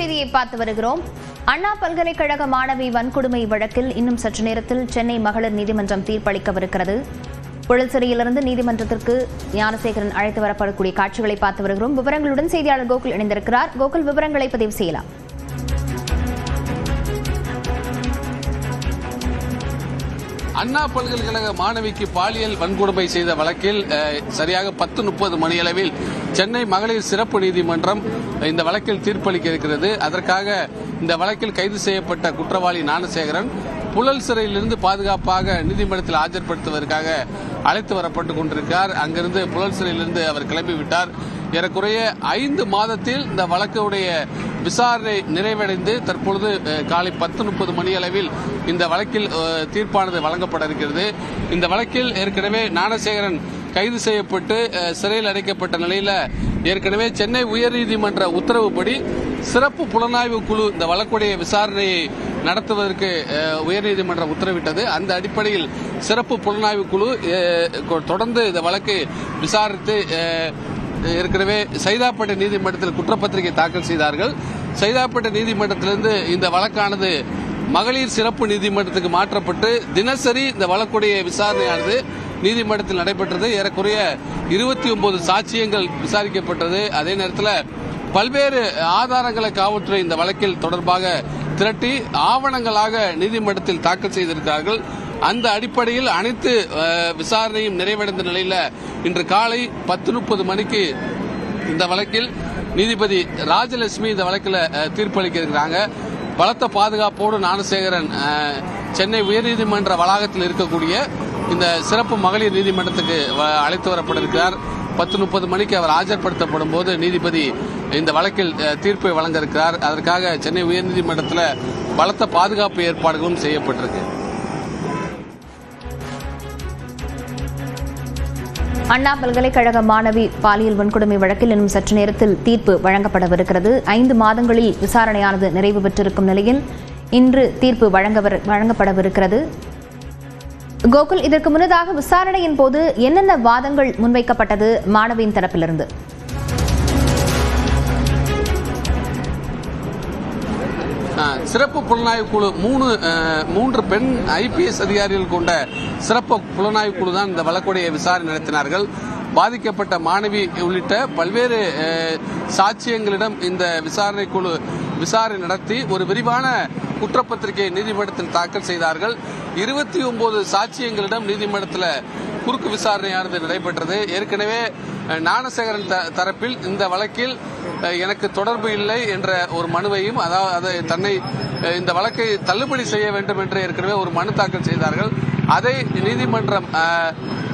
செய்தியை பார்த்து வருகிறோம். அண்ணா பல்கலைக்கழக மாணவி வன்கொடுமை வழக்கில் இன்னும் சற்று நேரத்தில் சென்னை மகளிர் நீதிமன்றம் தீர்ப்பளிக்கவிருக்கிறது. புழல் சிறையிலிருந்து நீதிமன்றத்திற்கு ஞானசேகரன் அழைத்து வரப்படக்கூடிய காட்சிகளை பார்த்து வருகிறோம். விவரங்களுடன் செய்தியாளர் கோகுல் இணைந்திருக்கிறார். கோகுல் விவரங்களை பதிவு செய்யலாம். அண்ணா பல்கலைக்கழக மாணவிக்கு பாலியல் வன்கொடுமை செய்த வழக்கில் சரியாக பத்து முப்பது மணியளவில் சென்னை மகளிர் சிறப்பு நீதிமன்றம் இந்த வழக்கில் தீர்ப்பளிக்க இருக்கிறது அதற்காக இந்த வழக்கில் கைது செய்யப்பட்ட குற்றவாளி ஞானசேகரன் புழல் சிறையிலிருந்து பாதுகாப்பாக நீதிமன்றத்தில் ஆஜர்படுத்துவதற்காக அழைத்து வரப்பட்டு கொண்டிருக்கிறார் அங்கிருந்து புழல் சிறையிலிருந்து அவர் கிளம்பிவிட்டார். ஏறக்குறைய ஐந்து மாதத்தில் இந்த வழக்குடைய விசாரணை நிறைவடைந்து தற்பொழுது காலை பத்து முப்பது மணி அளவில் இந்த வழக்கில் தீர்ப்பானது வழங்கப்பட இருக்கிறது. இந்த வழக்கில் ஏற்கனவே ஞானசேகரன் கைது செய்யப்பட்டு சிறையில் அடைக்கப்பட்ட நிலையில் ஏற்கனவே சென்னை உயர்நீதிமன்ற உத்தரவுப்படி சிறப்பு புலனாய்வு குழு இந்த வழக்குடைய விசாரணையை நடத்துவதற்கு உயர்நீதிமன்றம் உத்தரவிட்டது. அந்த அடிப்படையில் சிறப்பு புலனாய்வு குழு தொடர்ந்து இந்த வழக்கை விசாரித்து ஏற்கனவே சைதாப்பேட்டை நீதிமன்றத்தில் குற்றப்பத்திரிகை தாக்கல் செய்தார்கள். சைதாப்பேட்டை நீதிமன்றத்திலிருந்து இந்த வழக்கானது மகளிர் சிறப்பு நீதிமன்றத்துக்கு மாற்றப்பட்டு தினசரி இந்த வழக்குடைய விசாரணையானது நீதிமன்றத்தில் நடைபெற்றது. ஏறக்குறைய இருபத்தி ஒன்பது சாட்சியங்கள் விசாரிக்கப்பட்டது. அதே நேரத்தில் பல்வேறு ஆதாரங்களை காவல்துறை இந்த வழக்கில் தொடர்பாக திரட்டி ஆவணங்களாக நீதிமன்றத்தில் தாக்கல் செய்திருக்கிறார்கள். அந்த அடிப்படையில் அனைத்து விசாரணையும் நிறைவடைந்த நிலையில் இன்று காலை பத்து முப்பது மணிக்கு இந்த வழக்கில் நீதிபதி ராஜலட்சுமி இந்த வழக்கில் தீர்ப்பளிக்க இருக்கிறாங்க பலத்த பாதுகாப்போடு ஞானசேகரன் சென்னை உயர்நீதிமன்ற வளாகத்தில் இருக்கக்கூடிய இந்த சிறப்பு மகளிர் நீதிமன்றத்துக்கு வ- அழைத்து வரப்பட இருக்கிறார் பத்து முப்பது மணிக்கு அவர் ஆஜர்படுத்தப்படும் போது நீதிபதி இந்த வழக்கில் தீர்ப்பை வழங்க இருக்கிறார் அதற்காக சென்னை உயர்நீதிமன்றத்தில் பலத்த பாதுகாப்பு ஏற்பாடுகளும் செய்யப்பட்டிருக்கு. அண்ணா பல்கலைக்கழக மாணவி பாலியல் வன்கொடுமை வழக்கில் இன்னும் சற்று நேரத்தில் தீர்ப்பு வழங்கப்படவிருக்கிறது. ஐந்து மாதங்களில் விசாரணையானது நிறைவு பெற்றிருக்கும் நிலையில் இன்று தீர்ப்பு வழங்கப்படவிருக்கிறது. கோகுல் இதற்கு முன்னதாக விசாரணையின் போது என்னென்ன வாதங்கள் முன்வைக்கப்பட்டது மாணவியின் தரப்பிலிருந்து? சிறப்பு புலனாய்வு குழு மூணு மூன்று பெண் ஐபிஎஸ் அதிகாரிகள் கொண்ட சிறப்பு புலனாய்வு குழு தான் இந்த வழக்குடைய விசாரணை நடத்தினார்கள். பாதிக்கப்பட்ட மாணவி உள்ளிட்ட பல்வேறு சாட்சியங்களிடம் இந்த விசாரணை குழு விசாரணை நடத்தி ஒரு விரிவான குற்றப்பத்திரிகை நீதிமன்றத்தில் தாக்கல் செய்தார்கள். இருபத்தி ஒன்பது சாட்சியங்களிடம் நீதிமன்றத்தில் குறுக்கு விசாரணையானது நடைபெற்றது. ஏற்கனவே ஞானசேகரன் த- தரப்பில் இந்த வழக்கில் எனக்கு தொடர்பு இல்லை என்ற ஒரு மனுவையும் அதாவது அதை தன்னை இந்த வழக்கை தள்ளுபடி செய்ய வேண்டும் என்று ஏற்கனவே ஒரு மனு தாக்கல் செய்தார்கள். அதை நீதிமன்றம்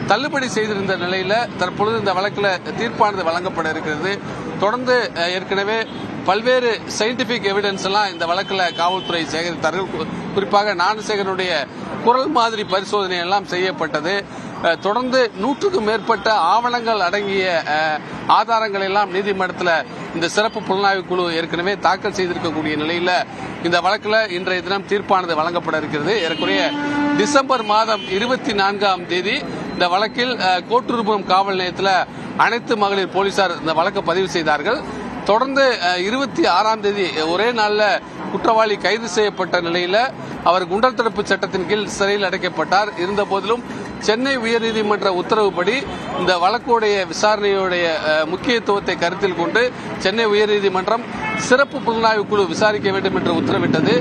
தள்ளுபடி செய்திருந்த நிலையில் தற்பொழுது இந்த வழக்கில் தீர்ப்பானது வழங்கப்பட இருக்கிறது. தொடர்ந்து ஏற்கனவே பல்வேறு சயின்டிபிக் எவிடன்ஸ் எல்லாம் இந்த வழக்கில் காவல்துறை சேகரித்தார்கள். குறிப்பாக ஞானசேகரனுடைய குரல் மாதிரி பரிசோதனை எல்லாம் செய்யப்பட்டது. தொடர்ந்து நூற்றுக்கும் மேற்பட்ட ஆவணங்கள் அடங்கிய ஆதாரங்கள் எல்லாம் நீதிமன்றத்தில் இந்த சிறப்பு புலனாய்வு குழு ஏற்கனவே தாக்கல் செய்திருக்கக்கூடிய நிலையில் இந்த வழக்கில் இன்றைய தினம் தீர்ப்பானது வழங்கப்பட இருக்கிறது. ஏறக்குறைய டிசம்பர் மாதம் இருபத்தி நான்காம் தேதி இந்த வழக்கில் அஹ், காவல் நிலையத்தில் அனைத்து மகளிர் போலீசார் இந்த வழக்கை பதிவு செய்தார்கள். தொடர்ந்து இருபத்தி ஆறாம் தேதி ஒரே நாளில் குற்றவாளி கைது செய்யப்பட்ட நிலையில் அவர் குண்டர் தடுப்பு சட்டத்தின் கீழ் சிறையில் அடைக்கப்பட்டார். இருந்த போதிலும் சென்னை உயர்நீதிமன்ற உத்தரவுப்படி இந்த வழக்குடைய விசாரணையுடைய முக்கியத்துவத்தை கருத்தில் கொண்டு சென்னை உயர்நீதிமன்றம் சிறப்பு புலனாய்வு குழு விசாரிக்க வேண்டும் என்று உத்தரவிட்டது.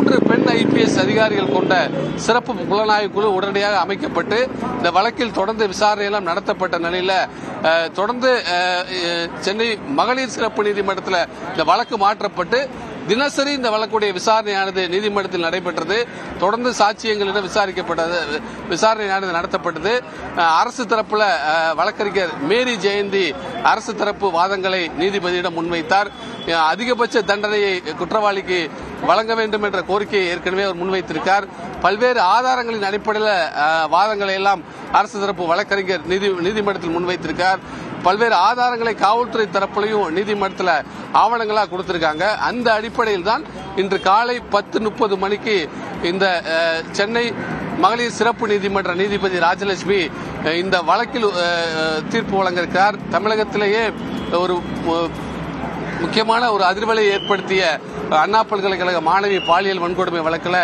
மூன்று பெண் ஐபிஎஸ் அதிகாரிகள் கொண்ட சிறப்பு புலனாய்வு குழு உடனடியாக அமைக்கப்பட்டு இந்த வழக்கில் தொடர்ந்து விசாரணை எல்லாம் நடத்தப்பட்ட நிலையில தொடர்ந்து சென்னை மகளிர் சிறப்பு நீதிமன்றத்தில் இந்த வழக்கு மாற்றப்பட்டு தினசரி இந்த வழக்குடைய விசாரணையானது நீதிமன்றத்தில் நடைபெற்றது. தொடர்ந்து சாட்சியங்களிடம் விசாரிக்கப்பட்டது விசாரணையானது நடத்தப்பட்டது. அரசு தரப்புல வழக்கறிஞர் மேரி ஜெயந்தி அரசு தரப்பு வாதங்களை நீதிபதியிடம் முன்வைத்தார். அதிகபட்ச தண்டனையை குற்றவாளிக்கு வழங்க வேண்டும் என்ற கோரிக்கையை ஏற்கனவே அவர் முன்வைத்திருக்கார். பல்வேறு ஆதாரங்களின் அடிப்படையில் வாதங்களை எல்லாம் அரசு தரப்பு வழக்கறிஞர் நீதி நீதிமன்றத்தில் முன்வைத்திருக்கார். பல்வேறு ஆதாரங்களை காவல்துறை தரப்புலையும் நீதிமன்றத்தில் ஆவணங்களாக கொடுத்திருக்காங்க. அந்த அடிப்படையில் தான் இன்று காலை பத்து முப்பது மணிக்கு இந்த சென்னை மகளிர் சிறப்பு நீதிமன்ற நீதிபதி ராஜலட்சுமி இந்த வழக்கில் தீர்ப்பு வழங்க இருக்கிறார் தமிழகத்திலேயே ஒரு முக்கியமான ஒரு அதிர்வலை ஏற்படுத்திய அண்ணா பல்கலைக்கழக மாணவி பாலியல் வன்கொடுமை வழக்கில்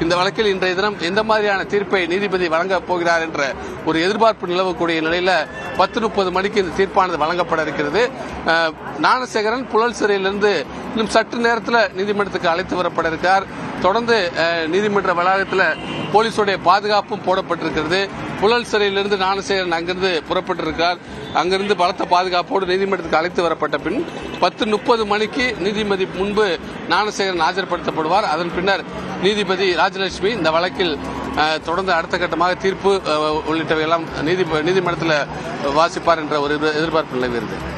இந்த வழக்கில் இன்றைய தினம் எந்த மாதிரியான தீர்ப்பை நீதிபதி வழங்கப் போகிறார் என்ற ஒரு எதிர்பார்ப்பு நிலவக்கூடிய நிலையில பத்து முப்பது மணிக்கு இந்த தீர்ப்பானது வழங்கப்பட இருக்கிறது. அஹ், ஞானசேகரன் புழல் சிறையிலிருந்து இன்னும் சற்று நேரத்தில் நீதிமன்றத்துக்கு அழைத்து வரப்பட இருக்கார். தொடர்ந்து அஹ், நீதிமன்ற வளாகத்தில் போலீஸுடைய பாதுகாப்பும் போடப்பட்டிருக்கிறது. புழல் சிறையிலிருந்து ஞானசேகரன் அங்கிருந்து புறப்பட்டிருக்கார் அங்கிருந்து பலத்த பாதுகாப்போடு நீதிமன்றத்துக்கு அழைத்து வரப்பட்ட பின் பத்து முப்பது மணிக்கு நீதிபதி முன்பு ஞானசேகரன் ஆஜர்படுத்தப்படுவார். அதன் பின்னர் நீதிபதி ராஜலட்சுமி இந்த வழக்கில் தொடர்ந்து அடுத்த கட்டமாக தீர்ப்பு உள்ளிட்டவையெல்லாம் நீதி நீதிமன்றத்தில் வாசிப்பார் என்ற ஒரு எதிர்பார்ப்பு நிலவுகிறது